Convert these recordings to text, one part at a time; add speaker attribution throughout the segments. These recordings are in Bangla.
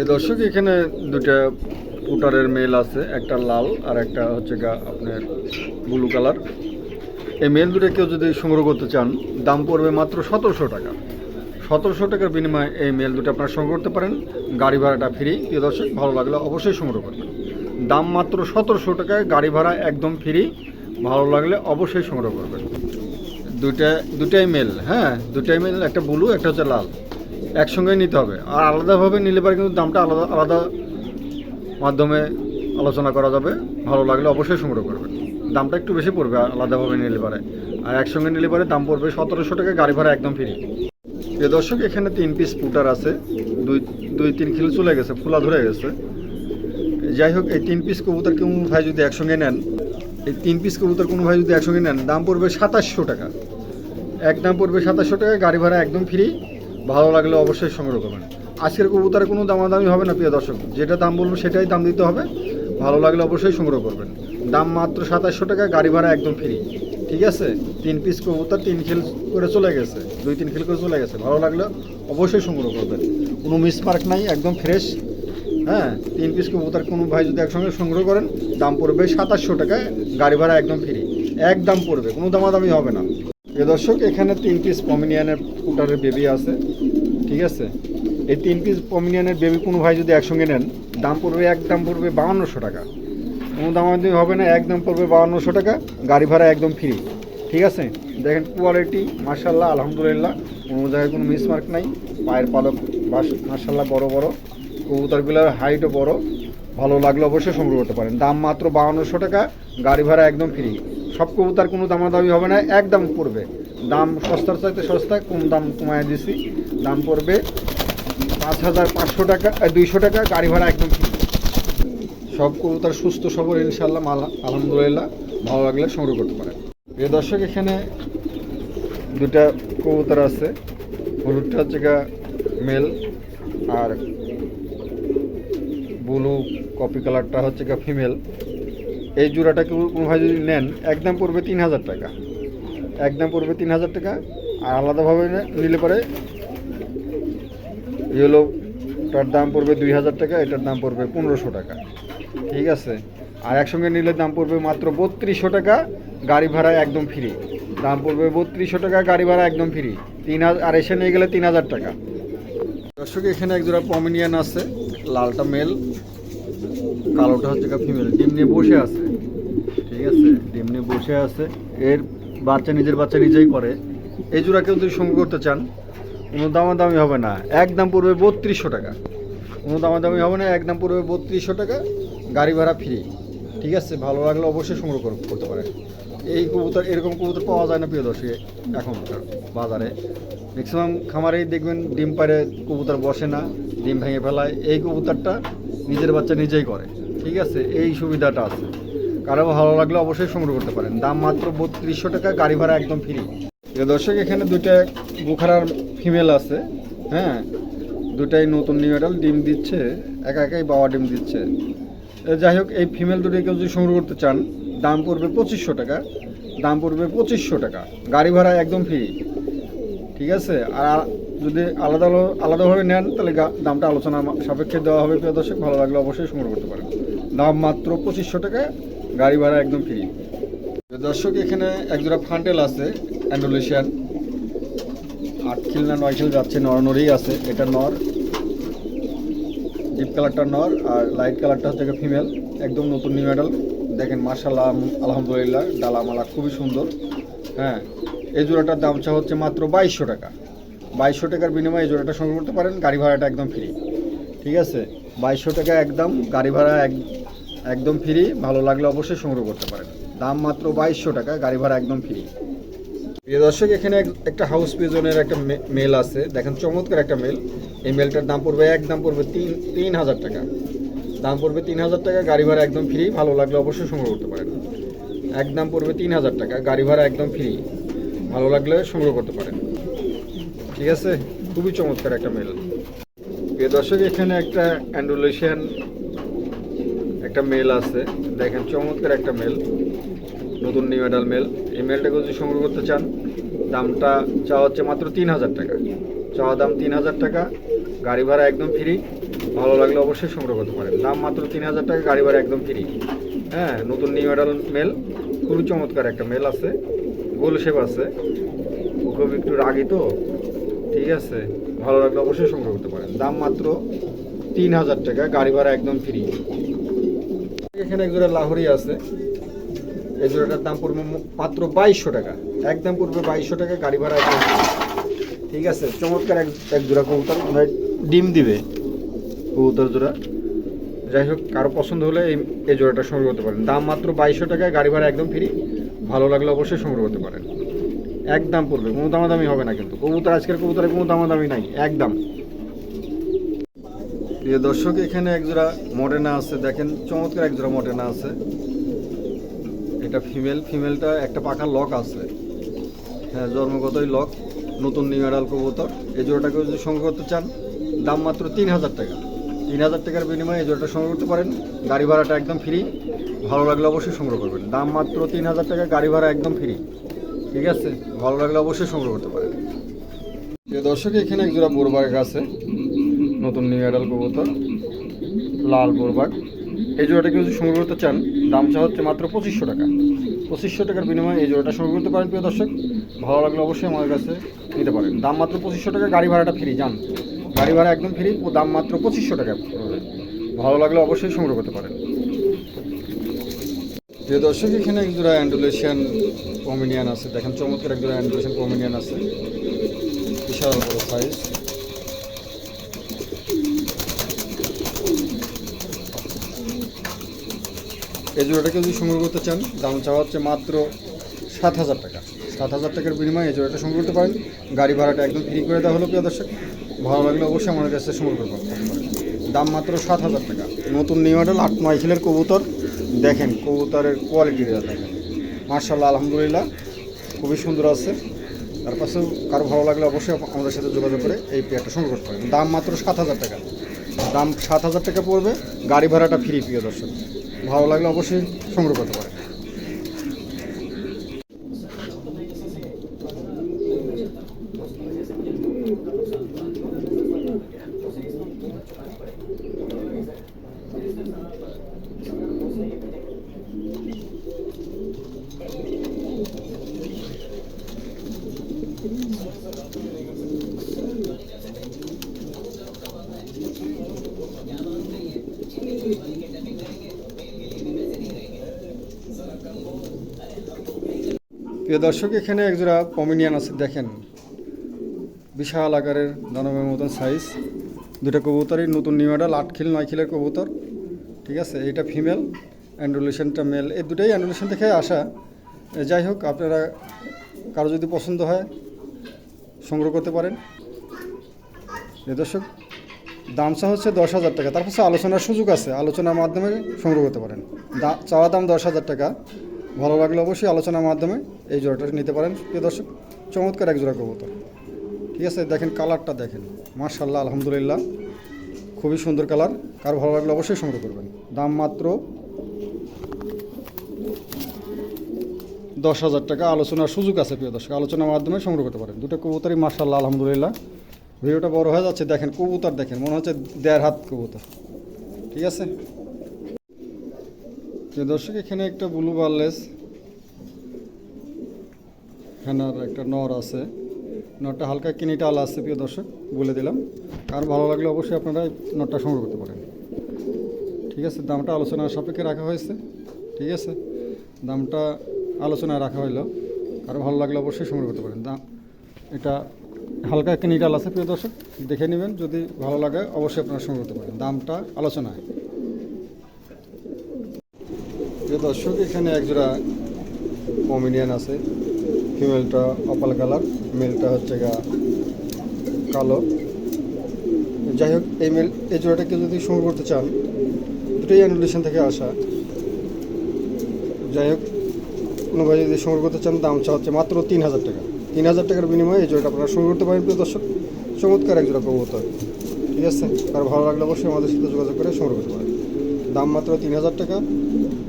Speaker 1: এই দর্শক, এখানে দুটা পুটারের মেল আছে, একটা লাল আর একটা হচ্ছে গা আপনার ব্লু কালার। এই মেল দুটো কেউ যদি সংগ্রহ করতে চান, দাম পড়বে মাত্র সতেরোশো টাকা। সতেরোশো টাকার বিনিময়ে এই মেল দুটো আপনারা সংগ্রহ করতে পারেন। গাড়ি ভাড়াটা ফ্রি প্রিয় দর্শক, ভালো লাগলে অবশ্যই সংগ্রহ করবেন। দাম মাত্র সতেরোশো টাকায় গাড়ি ভাড়া একদম ফ্রি ভালো লাগলে অবশ্যই সংগ্রহ করবেন। দুইটা দুটাই মেল হ্যাঁ দুটাই মেল, একটা ব্লু, একটা হচ্ছে লাল। একসঙ্গে নিতে হবে। আর আলাদাভাবে নিলে পারে কিন্তু দামটা আলাদা আলাদা মাধ্যমে আলোচনা করা যাবে। ভালো লাগলে অবশ্যই সংগ্রহ করবেন। দামটা একটু বেশি পড়বে আলাদাভাবে নিলে পারে। আর একসঙ্গে নিলে পারে দাম পড়বে সতেরোশো টাকা গাড়ি ভাড়া একদম ফ্রি প্রিয় দর্শক, এখানে তিন পিস পুটার আছে। দুই দুই, তিন কিলো চলে গেছে ফুলা ধরে গেছে। যাই হোক, এই তিন পিস কবুতর কোনো ভাই যদি একসঙ্গে নেন, এই তিন পিস কবুতর কোনো ভাই যদি একসঙ্গে নেন, দাম পড়বে সাতাশশো টাকা। এক দাম পড়বে সাতাশশো টাকা, গাড়ি ভাড়া একদম ফ্রি ভালো লাগলে অবশ্যই সংগ্রহ করবেন। আজকের কবুতরে কোনো দামাদামি হবে না, প্রিয় দর্শক। যেটা দাম বলব সেটাই দাম দিতে হবে। ভালো লাগলে অবশ্যই সংগ্রহ করবেন। দাম মাত্র সাতাশশো টাকা, গাড়ি ভাড়া একদম ফ্রি ঠিক আছে? তিন পিস কবুতর তিন খিল করে চলে গেছে। দুই, তিন খিল করে চলে গেছে। ভালো লাগলে অবশ্যই সংগ্রহ করবেন। কোনো মিসমার্ক নাই, একদম ফ্রেশ হ্যাঁ তিন পিস কবুতর কোনো ভাই যদি একসঙ্গে সংগ্রহ করেন, দাম পড়বে সাতাশশো টাকায়, গাড়ি ভাড়া একদম ফ্রি এক দাম পড়বে, কোনো দামাদামি হবে না। এ দর্শক, এখানে তিন পিস পমিনিয়ানের পুটারের বেবি আছে, ঠিক আছে? এই তিন পিস পমিনিয়ানের বেবি কোনো ভাই যদি একসঙ্গে নেন, দাম পড়বে এক দাম পড়বে বাউন্নশো টাকা। কোনো দামাদামি হবে না, একদম পড়বে বাউন্নশো টাকা, গাড়ি ভাড়া একদম ফ্রি ঠিক আছে? দেখেন কোয়ালিটি মার্শাল্লাহ আলহামদুলিল্লাহ, কোনো জায়গায় কোনো মিসমার্ক নাই, পায়ের পালক মার্শাল্লাহ বড় বড়, কবুতরগুলোর হাইটও বড়, ভালো লাগলে অবশ্যই সংগ্রহ করতে পারেন। দাম মাত্র বাউন্নশো টাকা, গাড়ি ভাড়া একদম ফ্রি সব কবুতর কোনো দামাদামি হবে না, একদম পড়বে। দাম সস্তার চাইতে সস্তা, কম দাম কমায় দিছি। দাম পড়বে পাঁচ হাজার পাঁচশো টাকা দুইশো টাকা, গাড়ি ভাড়া একদম সব কবুতর সুস্থ সবল ইনশাল্লাহ আলহামদুলিল্লাহ, ভালো লাগলে সংগ্রহ করতে পারেন। প্রিয় দর্শক, এখানে দুটা কবুতর আছে। হলুদটা হচ্ছে মেল আর ব্লু কপি কালারটা হচ্ছে ফিমেল। এই জোড়াটা কেউ কোনো ভাই যদি নেন, একদম পড়বে তিন হাজার টাকা। একদম পড়বে তিন হাজার টাকা, আর আলাদাভাবে নিলে পরে ইয়েলোটার দাম পড়বে দুই হাজার টাকা, এটার দাম পড়বে পনেরোশো টাকা। ঠিক আছে? আর একসঙ্গে নিলে দাম পড়বে মাত্র বত্রিশশো টাকা, গাড়ি ভাড়া একদম ফ্রি দাম পড়বে বত্রিশশো টাকা, গাড়ি ভাড়া একদম ফ্রি তিন হাজার আর এসে নিয়ে গেলে তিন হাজার টাকা। দর্শক, এখানে একজোড়া পমিনিয়ান আছে, লালটা মেল কালোটা হচ্ছে ফিমেল ডিম নিয়ে বসে আছে, ঠিক আছে? ডিম নিয়ে বসে আছে। এর বাচ্চা নিজের বাচ্চা নিজেই করে। এই জোড়া কেউ যদি সঙ্গ করতে চান, কোনো দামাদামি হবে না। একদম পড়বে বত্রিশশো টাকা। কোনো দামাদামি হবে না একদম পড়বে বত্রিশশো টাকা। গাড়ি ভাড়া ফ্রি ঠিক আছে? ভালো লাগলে অবশ্যই সংগ্রহ কর- করতে পারেন। এই কবুতর, এরকম কবুতর পাওয়া যায় না প্রিয় দর্শক এখনকার বাজারে। ম্যাক্সিমাম খামারেই দেখবেন ডিম পারে কবুতর বসে না, ডিম ভেঙে ফেলায়। এই কবুতরটা নিজের বাচ্চা নিজেই করে। ঠিক আছে? এই সুবিধাটা আছে। কারও ভালো লাগলে অবশ্যই সংগ্রহ করতে পারেন। দাম মাত্র বত্রিশশো টাকা, গাড়ি ভাড়া একদম ফ্রি দর্শক, এখানে দুইটা বুখারার ফিমেল আছে। হ্যাঁ? দুটাই নতুন নিউ অ্যাডাল ডিম দিচ্ছে। একা একাই বাবা ডিম দিচ্ছে। যাই হোক, এই ফিমেল দুটো কেউ যদি সংগ্রহ করতে চান, দাম পড়বে পঁচিশশো টাকা। দাম পড়বে পঁচিশশো টাকা। গাড়ি ভাড়া একদম ফ্রি ঠিক আছে? আর যদি আলাদা আলো- আলাদাভাবে নেন, তাহলে দামটা আলোচনা সাপেক্ষে দেওয়া হবে। প্রিয় দর্শক, ভালো লাগলে অবশ্যই সংগ্রহ করতে পারেন। দাম মাত্র পঁচিশশো টাকা, গাড়ি ভাড়া একদম ফ্রি দর্শক, এখানে একজোড়া ফান্টেল আছে অ্যান্ডোলেশিয়ান আট খিল না নয় খিল যাচ্ছে নরনরই আছে, এটা নর। ডিপ কালারটা নর, আর লাইট কালারটা হচ্ছে ফিমেল একদম নতুন নিউ মেডাল দেখেন মার্শাল্লাহ আলহামদুলিল্লাহ, ডালামালা খুবই সুন্দর। হ্যাঁ এই জোড়াটার দাম চা হচ্ছে মাত্র বাইশশো টাকা। বাইশশো টাকার বিনিময়ে এই জোড়াটা সংগ্রহ করতে পারেন, গাড়ি ভাড়াটা একদম ফ্রি ঠিক আছে? বাইশশো টাকা একদম, গাড়ি ভাড়া এক, একদম ফ্রি ভালো লাগলে অবশ্যই সংগ্রহ করতে পারেন। দাম মাত্র বাইশশো টাকা, গাড়ি ভাড়া একদম ফ্রি প্রিয় দর্শক, এখানে এক- একটা হাউস পিজনের একটা মেল আছে। দেখেন, চমৎকার একটা মেল এই মেলটার দাম পড়বে এক দাম পড়বে তিন তিন হাজার টাকা। দাম পড়বে তিন হাজার টাকা, গাড়ি ভাড়া একদম ফ্রি ভালো লাগলে অবশ্যই সংগ্রহ করতে পারেন। এক দাম পড়বে তিন হাজার টাকা, গাড়ি ভাড়া একদম ফ্রি ভালো লাগলে সংগ্রহ করতে পারেন। ঠিক আছে? খুবই চমৎকার একটা মেল। প্রিয় দর্শক, এখানে একটা অ্যান্ডোলেশিয়ান একটা মেল আছে। দেখেন, চমৎকার একটা মেল। নতুন নিউ মেডাল মেল এই মেলটাকে যদি সংগ্রহ করতে চান, দামটা চাওয়া হচ্ছে মাত্র তিন হাজার টাকা। চাওয়া দাম তিন হাজার টাকা। গাড়ি ভাড়া একদম ফ্রি ভালো লাগলে অবশ্যই সংগ্রহ করতে পারেন। দাম মাত্র তিন হাজার টাকা, গাড়ি ভাড়া একদম ফ্রি হ্যাঁ নতুন নিউ মডেল মেল খুবই চমৎকার একটা মেল আছে। গোল শেপ আছে। খুব একটু রাগি তো। ঠিক আছে, ভালো লাগলে অবশ্যই সংগ্রহ করতে পারেন। দাম মাত্র তিন হাজার টাকা, গাড়ি ভাড়া একদম ফ্রি এখানে এক জোড়া লাহোরি আছে। এই জোড়াটার দাম পড়বে মাত্র বাইশশো টাকা। একদম পড়বে বাইশশো টাকা, গাড়ি ভাড়া একদম ঠিক আছে, চমৎকার এক এক জোড়া কবুতর। ডিম দিবে কবুতর জোড়া। যাই হোক, কারও পছন্দ হলে এই এই জোড়াটা সংগ্রহ করতে পারেন। দাম মাত্র বাইশশো টাকায় গাড়ি ভাড়া একদম ফ্রি ভালো লাগলে অবশ্যই সংগ্রহ করতে পারেন। একদম পড়বে, কোনো দামাদামি হবে না কিন্তু। কবুতর, আজকের কবুতরে কোনো দামাদামি নাই, একদম। প্রিয় দর্শক, এখানে এক জোড়া মডেনা আছে, দেখেন, চমৎকার এক জোড়া মডেনা আছে। এটা ফিমেল, ফিমেলটা একটা পাখার লক আছে। হ্যাঁ জন্মগতই লক, নতুন নিউরাল কবুতর। এই জোড়াটাকে যদি সংগ্রহ করতে চান, দাম মাত্র তিন হাজার টাকা। তিন হাজার টাকার বিনিময়ে এই জোড়াটা সংগ্রহ করতে পারেন। গাড়ি ভাড়াটা একদম ফ্রি ভালো লাগলে অবশ্যই সংগ্রহ করবেন। দাম মাত্র তিন হাজার টাকা, গাড়ি ভাড়া একদম ফ্রি ঠিক আছে, ভালো লাগলে অবশ্যই সংগ্রহ করতে পারেন। যে দর্শক, এখানে এক জোড়া বোরবাগ আছে। নতুন নিউ অ্যাডাল কবুতর, লাল বোরবাগ। এই জোড়াটা কেউ যদি সংগ্রহ করতে চান দামটা হচ্ছে মাত্র পঁচিশশো টাকা। পঁচিশশো টাকার বিনিময়ে এই জোড়াটা সংগ্রহ করতে পারেন, প্রিয় দর্শক। ভালো লাগলে অবশ্যই আমাদের কাছে নিতে পারেন। দাম মাত্র পঁচিশশো টাকা, গাড়ি ভাড়াটা ফ্রি যান গাড়ি ভাড়া একদম ফ্রি, ও দাম মাত্র পঁচিশশো টাকা। ভালো লাগলে অবশ্যই সংগ্রহ করতে পারেন। প্রিয় দর্শক, এখানে এক জোড়া অ্যান্ডোলেশিয়ান পমিনিয়ান আছে। দেখেন, চমৎকার এক জোড়া অ্যান্ডোলেশিয়ান পমিনিয়ান আছে। বিশাল বড় সাইজ এই জোড়াটাকে যদি সংগ্রহ করতে চান, দাম চাওয়া হচ্ছে মাত্র সাত হাজার টাকা। সাত হাজার টাকার বিনিময়ে এই জোড়াটা সংগ্রহ করতে পারেন। গাড়ি ভাড়াটা একদম ফ্রি করে দেওয়া হলো, প্রিয় দর্শক। ভালো লাগলে অবশ্যই আমাদের কাছে সংগ্রহ করতে দাম মাত্র সাত হাজার টাকা। নতুন নিউ মডেল আট খিলের কবুতর। দেখেন, কবুতরের কোয়ালিটিটা দেখেন। মার্শাল্লাহ আলহামদুলিল্লাহ, খুবই সুন্দর আছে। তার পাশেও কারও ভালো লাগলে অবশ্যই আমাদের সাথে যোগাযোগ করে এই পেয়ারটা সংগ্রহ করতে পারেন। দাম মাত্র সাত হাজার টাকা। দাম সাত হাজার টাকা পড়বে, গাড়ি ভাড়াটা ফ্রি প্রিয় দর্শক। ভালো লাগলে অবশ্যই সংগ্রহ করতে পারেন। প্রিয় দর্শক, এখানে একজোড়া পমিনিয়ান আছে, দেখেন। বিশাল আকারের দানবের মতন সাইজ দুটা কবুতরই নতুন নিউ মডেল আট খিল, নয় খিলের কবুতর। ঠিক আছে, এটা ফিমেল অ্যান্ডুলেশনটা মেল এই দুটাই অ্যান্ডুলেশন থেকে আসা। যাই হোক, আপনারা কারও যদি পছন্দ হয়, সংগ্রহ করতে পারেন। প্রিয় দর্শক দামটা হচ্ছে দশ হাজার টাকা। তার পাশে আলোচনার সুযোগ আছে। আলোচনার মাধ্যমে সংগ্রহ করতে পারেন। চাওয়া দাম দশ হাজার টাকা। ভালো লাগলে অবশ্যই আলোচনার মাধ্যমে এই জোড়াটা নিতে পারেন। প্রিয় দর্শক, চমৎকার এক জোড়া কবুতর। ঠিক আছে, দেখেন কালারটা দেখেন। মার্শাল্লাহ আলহামদুলিল্লাহ। খুবই সুন্দর কালার। কার ভালো লাগলে অবশ্যই সংগ্রহ করবেন। দাম মাত্র দশ হাজার টাকা। আলোচনার সুযোগ আছে, প্রিয় দর্শক। আলোচনার মাধ্যমে সংগ্রহ করতে পারেন। দুটো কবুতরই মার্শাল্লাহ আলহামদুলিল্লাহ। ভিডিওটা বড় হয়ে যাচ্ছে। দেখেন কবুতর দেখেন। মনে হচ্ছে দেড় হাত কবুতর। ঠিক আছে? প্রিয় দর্শক, এখানে একটা ব্লু বার্লেস হেনার একটা নর আছে। নটটা হালকা কিনিটাল আছে, প্রিয় দর্শক, বলে দিলাম। আর ভালো লাগলে অবশ্যই আপনারা নটটা সংগ্রহ করতে পারেন। ঠিক আছে, দামটা আলোচনার সাপেক্ষে রাখা হয়েছে। ঠিক আছে, দামটা আলোচনায় রাখা হইল। কারও ভালো লাগলে অবশ্যই সংগ্রহ করতে পারেন। দাম এটা হালকা একটা নিটাল আছে, প্রিয় দর্শক, দেখে নেবেন। যদি ভালো লাগে, অবশ্যই আপনারা সংগ্রহ করতে পারেন। দামটা আলোচনায়। প্রিয় দর্শক, এখানে একজোড়া কমিডিয়ান আছে। ফিমেলটা অপাল কালার মেলটা হচ্ছে গা কালো। যাই হোক, এই মেল এই জোড়াটাকে যদি সংগ্রহ করতে চান, দুটোই অ্যান্ডুলেশন থেকে আসা। যাই হোক, কোনো ভাই যদি সংগ্রহ করতে চান, দাম চা হচ্ছে মাত্র তিন হাজার টাকা। তিন হাজার টাকার বিনিময়ে এই জোড়াটা আপনারা সংগ্রহ করতে পারেন, প্রিয় দর্শক। চমৎকার এক জোড়া কবুতর। ঠিক আছে? আর ভালো লাগলে অবশ্যই আমাদের সাথে যোগাযোগ করে সংগ্রহ করতে পারেন। দাম মাত্র তিন হাজার টাকা।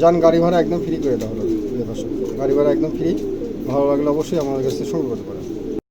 Speaker 1: যান, গাড়ি ভাড়া একদম ফ্রি করে দেওয়া হলো। দর্শক, গাড়ি ভাড়া একদম ফ্রি ভালো লাগলে অবশ্যই আমাদের কাছে সংগ্রহ করতে